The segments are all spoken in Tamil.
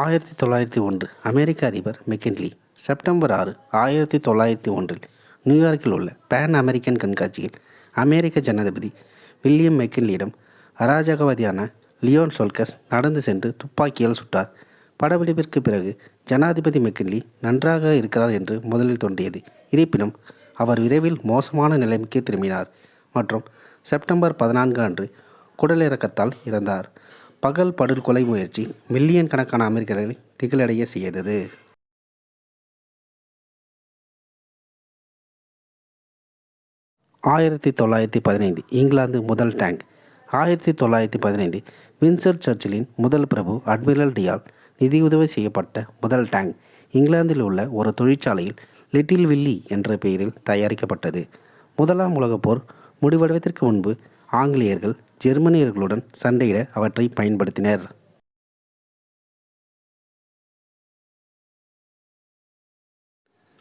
ஆயிரத்தி தொள்ளாயிரத்தி ஒன்று அமெரிக்க அதிபர் மெக்கின்லி செப்டம்பர் ஆறு ஆயிரத்தி தொள்ளாயிரத்தி ஒன்றில் நியூயார்க்கில் உள்ள பேன் அமெரிக்கன் கண்காட்சியில் அமெரிக்க ஜனாதிபதி வில்லியம் மெக்கின்லியிடம் அராஜகவாதியான லியோன் சொல்கஸ் நடந்து சென்று துப்பாக்கியால் சுட்டார். படப்பிடிப்பிற்கு பிறகு ஜனாதிபதி மெக்கின்லி நன்றாக இருக்கிறார் என்று முதலில் தோன்றியது. இருப்பினும் அவர் விரைவில் மோசமான நிலைமைக்கு திரும்பினார் மற்றும் செப்டம்பர் பதினான்கு அன்று குடலிறக்கத்தால் இறந்தார். பகல் படுகொலை முயற்சி மில்லியன் கணக்கான அமெரிக்கர்களை திகிலடைய செய்தது. ஆயிரத்தி தொள்ளாயிரத்தி பதினைந்து இங்கிலாந்து முதல் டேங்க். ஆயிரத்தி தொள்ளாயிரத்தி பதினைந்து வின்சர் சர்ச்சிலின் முதல் பிரபு அட்மிரல் டியால் நிதியுதவி செய்யப்பட்ட முதல் டேங்க். இங்கிலாந்தில் உள்ள ஒரு தொழிற்சாலையில் லிட்டில் வில்லி என்ற பெயரில் தயாரிக்கப்பட்டது. முதலாம் உலகப் போர் முடிவடைவதற்கு முன்பு ஆங்கிலேயர்கள் ஜெர்மனியர்களுடன் சண்டையிட அவற்றை பயன்படுத்தினர்.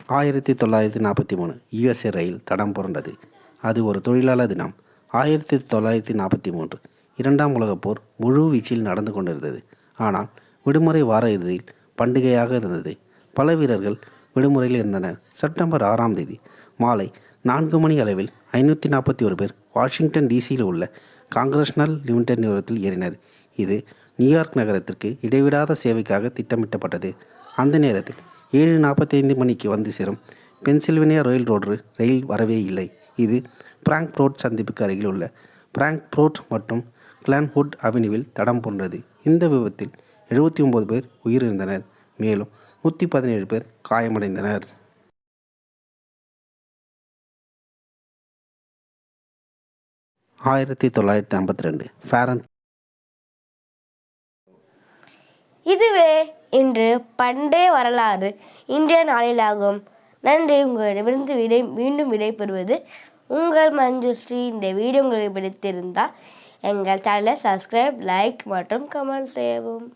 ஆயிரத்தி தொள்ளாயிரத்தி நாற்பத்தி மூணு யுஎஸ்ஏ ரயில் தடம் புரண்டது. அது ஒரு தொழிலாளர் தினம். ஆயிரத்தி தொள்ளாயிரத்தி நாற்பத்தி மூன்று இரண்டாம் உலகப் போர் முழு வீச்சில் நடந்து கொண்டிருந்தது. ஆனால் விடுமுறை வார இறுதியில் பண்டிகையாக இருந்தது. பல வீரர்கள் விடுமுறையில் இருந்தனர். செப்டம்பர் ஆறாம் தேதி மாலை நான்கு மணி அளவில் ஐநூற்றி நாற்பத்தி ஒரு பேர் வாஷிங்டன் டிசியில் உள்ள காங்கிரஸ்னல் லிமிடெட் நிறுவனத்தில் ஏறினர். இது நியூயார்க் நகரத்திற்கு இடைவிடாத சேவைக்காக திட்டமிட்டப்பட்டது. அந்த நேரத்தில் ஏழு நாற்பத்தைந்து மணிக்கு வந்து சேரும் பென்சில்வேனியா ரயில் ரோடு ரயில் வரவே இல்லை. இது பிராங்க் ரோட் சந்திப்புக்கு அருகில் உள்ள பிராங்க் ரோட் மற்றும் கிளான்ஹுட் அவென்யூவில் தடம் போன்றது. இந்த விபத்தில் எழுபத்தி ஒம்பது பேர் உயிரிழந்தனர். மேலும் நூற்றி பதினேழு பேர் காயமடைந்தனர். ஆயிரத்தி தொள்ளாயிரத்தி ஐம்பத்தி ரெண்டு. ஃபேரன் இதுவே இன்று பண்டே வரலாறு. இன்றைய நாளிலாகும். நன்றி உங்களிடமிருந்து விடை மீண்டும் விடைபெறுவது உங்கள் மஞ்சுஸ்ரீ இந்த வீடியோ உங்களுக்கு பிடித்திருந்தால் எங்கள் சேனலை சப்ஸ்கிரைப் லைக் மற்றும் கமெண்ட் செய்யவும்.